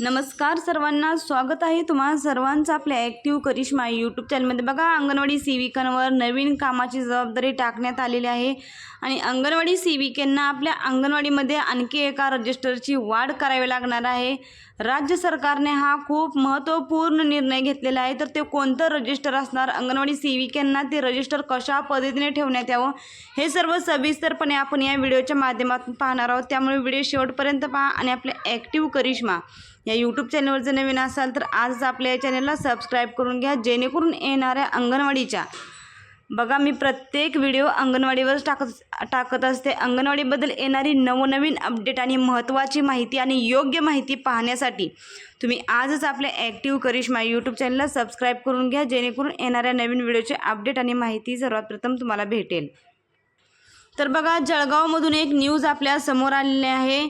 नमस्कार सर्वांना स्वागत आहे तुम्हा सर्वांचं आपल्या ॲक्टिव्ह करिश्मा यूट्यूब चॅनलमध्ये बघा अंगणवाडी सेविकांवर नवीन कामाची जबाबदारी टाकण्यात आलेली आहे. आणि अंगणवाडी सेविकांना आपल्या अंगणवाडीमध्ये आणखी एका रजिस्टरची वाढ करावी लागणार आहे. राज्य सरकारने हा खूप महत्त्वपूर्ण निर्णय घेतलेला आहे. तर ते कोणतं रजिस्टर असणार? अंगणवाडी सेविकांना ते रजिस्टर कशा पद्धतीने ठेवण्यात यावं? हे सर्व सविस्तरपणे आपण या व्हिडिओच्या माध्यमातून पाहणार आहोत. त्यामुळे व्हिडिओ शेवटपर्यंत पहा आणि आपल्या ॲक्टिव्ह करिश्मा या यूट्यूब चॅनलवर जर नवीन असाल तर आज आपल्या या चॅनलला सबस्क्राईब करून घ्या जेणेकरून येणाऱ्या अंगणवाडीच्या. बघा मी प्रत्येक व्हिडिओ अंगणवाडीवर टाकत टाकत असते. अंगणवाडीबद्दल येणारी नवनवीन अपडेट आणि महत्त्वाची माहिती आणि योग्य माहिती पाहण्यासाठी तुम्ही आजच आपल्या ॲक्टिव्ह करिश्मा यूट्यूब चॅनलला सबस्क्राईब करून घ्या जेणेकरून येणाऱ्या नवीन व्हिडिओचे अपडेट आणि माहिती सर्वात प्रथम तुम्हाला भेटेल. तर बघा जळगावमधून एक न्यूज आपल्यासमोर आलेली आहे.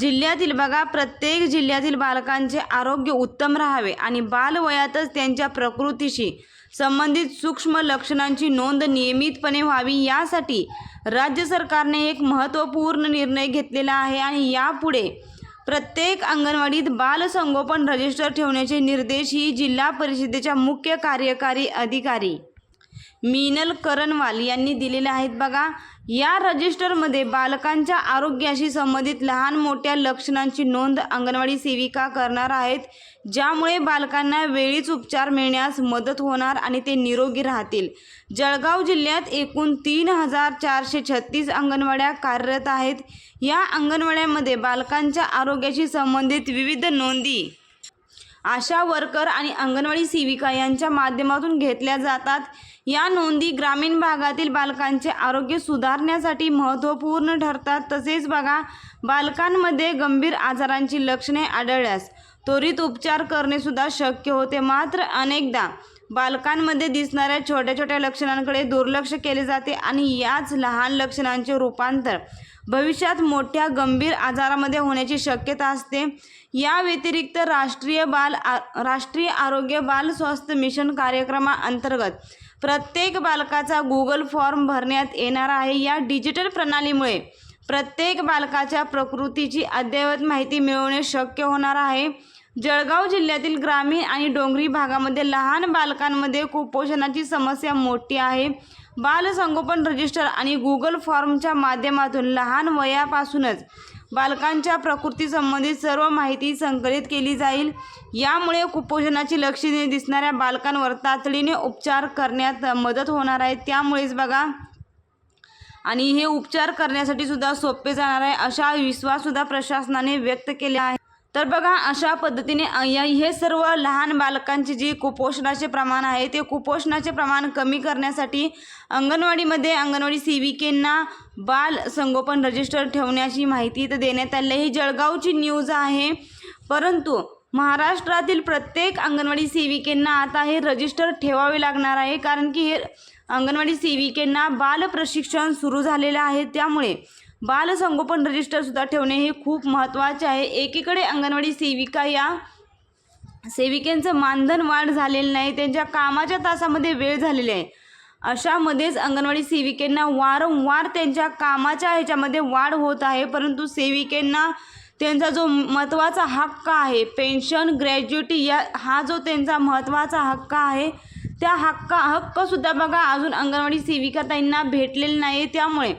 जिल्ह्यातील बघा प्रत्येक जिल्ह्यातील बालकांचे आरोग्य उत्तम राहावे आणि बालवयातच त्यांच्या प्रकृतीशी संबंधित सूक्ष्म लक्षणांची नोंद नियमितपणे व्हावी यासाठी राज्य सरकारने एक महत्त्वपूर्ण निर्णय घेतलेला आहे आणि यापुढे प्रत्येक अंगणवाडीत बालसंगोपन रजिस्टर ठेवण्याचे निर्देश ही जिल्हा परिषदेच्या मुख्य कार्यकारी अधिकारी मीनल करणवाल यांनी दिलेले आहेत बघा. या रजिस्टरमध्ये बालकांच्या आरोग्याशी संबंधित लहान मोठ्या लक्षणांची नोंद अंगणवाडी सेविका करणार आहेत. ज्यामुळे बालकांना वेळीच उपचार मिळण्यास मदत होणार आणि ते निरोगी राहतील. जळगाव जिल्ह्यात एकूण तीन हजार चारशे छत्तीस अंगणवाड्या कार्यरत आहेत. या अंगणवाड्यांमध्ये बालकांच्या आरोग्याशी संबंधित विविध नोंदी आशा वर्कर आणि अंगणवाडी सेविका यांच्या माध्यमातून घेतल्या जातात. या नोंदी ग्रामीण भागातील बालकांचे आरोग्य सुधारण्यासाठी महत्त्वपूर्ण ठरतात. तसेच बघा बालकांमध्ये गंभीर आजारांची लक्षणे आढळल्यास त्वरित उपचार करणेसुद्धा शक्य होते. मात्र अनेकदा बालकांमध्ये दिसणाऱ्या छोट्या छोट्या लक्षणांकडे दुर्लक्ष केले जाते आणि याच लहान लक्षणांचे रूपांतर भविष्यात मोठ्या गंभीर आजारामध्ये होण्याची शक्यता असते. या व्यतिरिक्त राष्ट्रीय बाल आ राष्ट्रीय आरोग्य बाल स्वास्थ्य मिशन कार्यक्रमाअंतर्गत प्रत्येक बालकाचा गुगल फॉर्म भरण्यात येणार आहे. या डिजिटल प्रणालीमुळे प्रत्येक बालकाच्या प्रकृतीची अद्ययावत माहिती मिळवणे शक्य होणार आहे. जळगाव जिल्ह्यातील ग्रामीण आणि डोंगरी भागामध्ये लहान बालकांमध्ये कुपोषणाची समस्या मोठी आहे. बालसंगोपन रजिस्टर आणि गुगल फॉर्मच्या माध्यमातून लहान वयापासूनच बालकांच्या प्रकृतीसंबंधित सर्व माहिती संकलित केली जाईल. यामुळे कुपोषणाची लक्षणे दिसणाऱ्या बालकांवर तातडीने उपचार करण्यात मदत होणार आहे. त्यामुळेच बघा. आणि हे उपचार करण्यासाठी सुद्धा सोपे जाणार आहे अशा विश्वाससुद्धा प्रशासनाने व्यक्त केला आहे. तर बघा अशा पद्धतीने हे सर्व लहान बालकांचे जे कुपोषणाचे प्रमाण आहे ते कुपोषणाचे प्रमाण कमी करण्यासाठी अंगणवाडीमध्ये अंगणवाडी सेविकेंना बाल संगोपन रजिस्टर ठेवण्याची माहिती तर देण्यात आली ही जळगावची न्यूज आहे. परंतु महाराष्ट्रातील प्रत्येक अंगणवाडी सेविकेंना आता हे रजिस्टर ठेवावे लागणार आहे कारण की हे अंगणवाडी सेविकेंना बाल प्रशिक्षण सुरू झालेलं आहे. त्यामुळे बालसंगोपन रजिस्टरसुद्धा ठेवणे हे खूप महत्त्वाचे आहे. एकीकडे अंगणवाडी सेविका या सेविकेंचं मानधन वाढ झालेलं नाही त्यांच्या कामाच्या तासामध्ये वेळ झालेली आहे. अशामध्येच अंगणवाडी सेविकेंना वारंवार त्यांच्या कामाच्या ह्याच्यामध्ये वाढ होत आहे परंतु सेविकेंना त्यांचा जो महत्त्वाचा हक्क आहे पेन्शन ग्रॅज्युटी या हा जो त्यांचा महत्त्वाचा हक्क आहे त्या हक्का हक्कसुद्धा बघा अजून अंगणवाडी सेविका त्यांना भेटलेलं नाही त्यामुळे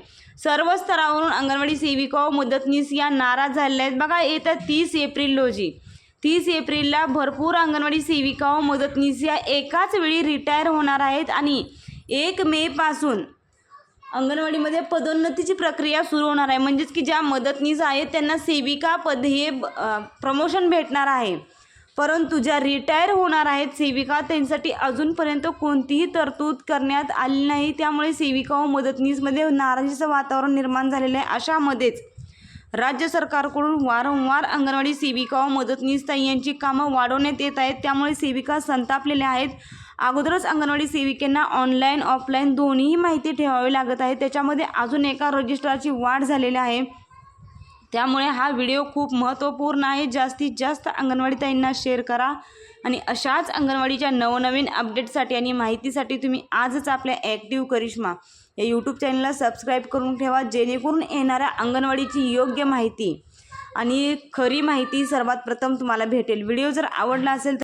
सर्व स्तरावरून अंगणवाडी सेविका व मदतनीस या नाराज झालेल्या आहेत. बघा येत्या तीस एप्रिल रोजी तीस एप्रिलला भरपूर अंगणवाडी सेविका व मदतनीस या एकाच वेळी रिटायर होणार आहेत आणि एक मेपासून अंगणवाडीमध्ये पदोन्नतीची प्रक्रिया सुरू होणार आहे. म्हणजेच की ज्या मदतनीस आहेत त्यांना सेविका पद हे प्रमोशन भेटणार आहे. परंतु ज्या रिटायर होणार आहेत सेविका त्यांच्यासाठी अजूनपर्यंत कोणतीही तरतूद करण्यात आली नाही. त्यामुळे सेविका व मदतनीसमध्ये नाराजीचं वातावरण निर्माण झालेलं आहे. अशामध्येच राज्य सरकारकडून वारंवार अंगणवाडी सेविका व मदतनीस ताई यांची कामं वाढवण्यात येत आहेत. त्यामुळे सेविका संतापलेल्या आहेत. अगोदरच अंगणवाडी सेविकांना ऑनलाईन ऑफलाईन दोन्हीही माहिती ठेवावी लागत आहे. त्याच्यामध्ये अजून एका रजिस्ट्राची वाढ झालेली आहे. त्यामुळे हा व्हिडिओ खूप महत्त्वपूर्ण आहे. जास्तीत जास्त अंगणवाडी ताईंना शेअर करा आणि अशाच अंगणवाडीच्या नवनवीन अपडेटसाठी आणि माहितीसाठी तुम्ही आजच आपल्या ॲक्टिव्ह करिश्मा या यूट्यूब चॅनलला सबस्क्राईब करून ठेवा. जेणेकरून येणाऱ्या अंगणवाडीची योग्य माहिती आणि खरी माहिती सर्वात प्रथम तुम्हाला भेटेल. व्हिडिओ जर आवडला असेल तर